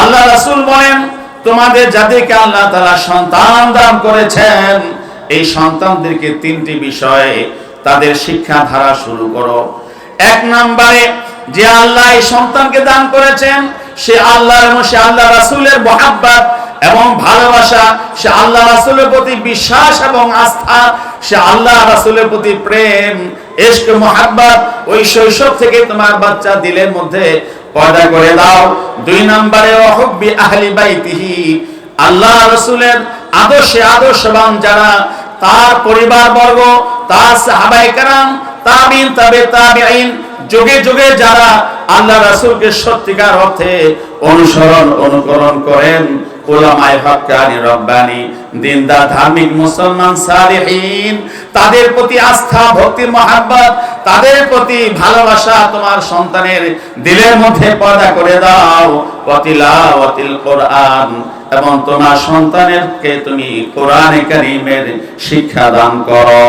আল্লাহ বলেন, তোমাদের যাদেরকে আল্লাহ সন্তান দান করেছেন। এই সন্তানদেরকে তিনটি বিষয়ে তাদের শিক্ষা ধারা শুরু করো। এক নম্বরে, যে আল্লাহ এই সন্তানকে দান করেছেন, সে আল্লাহর এবং সে আল্লাহ এবং ভালোবাসা, সে আল্লাহ রাসূলের প্রতি বিশ্বাস এবং আস্থা, সে আল্লাহ রাসূলের প্রতি প্রেম, ইশক, মোহাব্বত, ওই শৈশব থেকে তোমার বাচ্চা দিলের মধ্যে পয়দা করে দাও। দুই নম্বরে, অহব্বি আহলি বাইতিহি, আল্লাহ রাসূলের আদর্শে আদর্শবান যারা, তার পরিবার বর্গ তার সাহাবায়ে কেরাম, তাবিন, তাবে, তাবিঈন, যুগে যুগে যারা আল্লাহ রাসূলকে সত্যিকার অর্থে অনুসরণ, অনুকরণ করেন। ওলামায়ে হক্কানি রব্বানি দিনদার ধার্মিক মুসলমান সালেহীন। তাদের প্রতি আস্থা, ভক্তির মহাব্বত, তাদের প্রতি ভালোবাসা তোমার সন্তানের দিলের মধ্যে পয়দা করে দাও। কোরআন। এবং তোমার সন্তানেরকে তুমি কোরআনে শিক্ষা দান করো।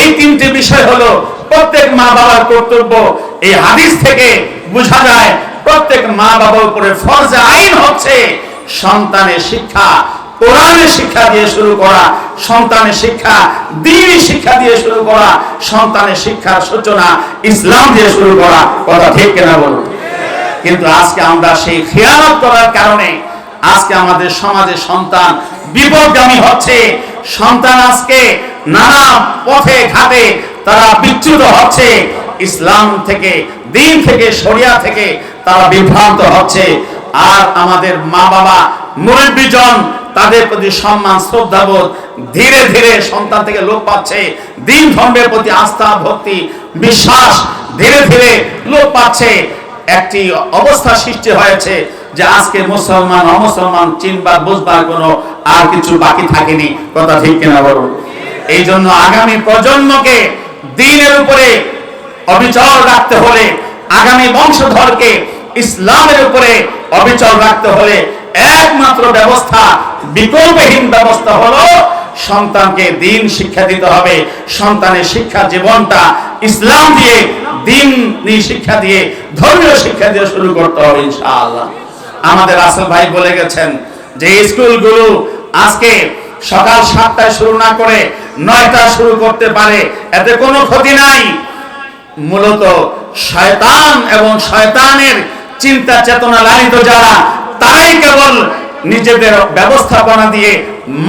এই তিনটি বিষয় হলো প্রত্যেক মা বাবার কর্তব্য। এই হাদিস থেকে বোঝা যায়, প্রত্যেক মা বাবার উপরে ফরজ আইন হচ্ছে সন্তানের শিক্ষা, কোরআনের শিক্ষা দিয়ে শুরু করা, সন্তানের শিক্ষা দিনী শিক্ষা দিয়ে শুরু করা, সন্তানের শিক্ষার সূচনা, ইসলাম দিয়ে শুরু করা, কথা ঠিক কিনা বলুন? কিন্তু আজকে আমরা সেই খেয়ালত করার কারণে আজকে আমাদের সমাজে সন্তান বিপদগামী হচ্ছে। সন্তান আজকে নানা পথে ঘাটে তারা বিচ্যুত হচ্ছে। ইসলাম থেকে, দিন থেকে, শরিয়া থেকে তারা বিভ্রান্ত হচ্ছে। আর আমাদের মা বাবা মুরব্বীজন তাদের প্রতি সম্মান, শ্রদ্ধাবোধ ধীরে ধীরে সন্তান থেকে লোপ পাচ্ছে। দিন ধর্মের প্রতি আস্থা, ভক্তি, বিশ্বাস ধীরে ধীরে লোপ পাচ্ছে। একটি অবস্থা সৃষ্টি হয়েছে যে আজকে মুসলমান, অমুসলমান, চিনবার, বুঝবার কোনো আর কিছু বাকি থাকেনি। কথা ঠিক কিনা বলুন? এই জন্য আগামী প্রজন্মকে দিনের উপরে অবিচল রাখতে হলে আগামী বংশধরকে ইসলামের উপরে অবিচল রাখতে হলে একমাত্র ব্যবস্থা, বিকল্পহীন ব্যবস্থা হলো সন্তানকে দিন শিক্ষা দিতে হবে। সন্তানের শিক্ষা জীবনটা ইসলাম দিয়ে, দিন শিক্ষা দিয়ে, ধর্মীয় শিক্ষা দিয়ে শুরু করতে হবে ইনশাআল্লাহ। আমাদের আসল ভাই বলে গেছেন যে স্কুলগুলো আজকে সকাল সাতটায় শুরু না করে নয়টা শুরু করতে পারে, এতে কোনো ক্ষতি নাই। মূলত শয়তান এবং শয়তানের চিন্তা, চেতনা লালিত যারা, তারাই কেবল নিজেদের ব্যবস্থাপনা দিয়ে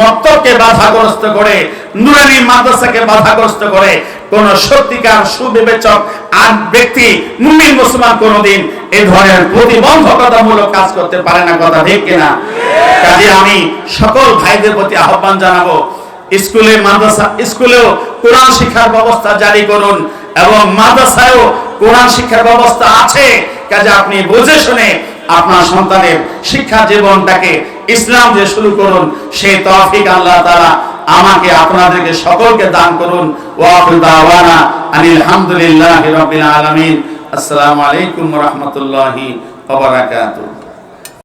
মক্তবকে বাধাগ্রস্ত করে, নুরানি মাদ্রাসাকে বাধাগ্রস্ত করে, কোন সত্যিকার সুবিবেচক আর ব্যক্তি, মুমিন, মুসলমান কোনদিন এই ধরনের প্রতিবন্ধকতামূলক কাজ করতে পারে না, কথা ঠিক কিনা? কাজে আমি সকল ভাইদের প্রতি আহ্বান জানাব, স্কুলে মাদ্রাসা, স্কুলেও কোরআন শিক্ষার ব্যবস্থা জারি করুন এবং মাদ্রাসায়ও কোরআন শিক্ষার ব্যবস্থা আছে। কাজে আপনি বুঝে শুনে আপনার সন্তানের শিক্ষা জীবনটাকে ইসলাম দিয়ে শুরু করুন। সেই তৌফিক আল্লাহ তাআলা আমাকে, আপনাদেরকে সকলকে দান করুন। ওয়াকুল দাওয়ানা আনিল হামদুলিল্লাহি রাব্বিল আলামিন। আসসালামু আলাইকুম ওয়া রাহমাতুল্লাহি ওয়া বারাকাতুহু।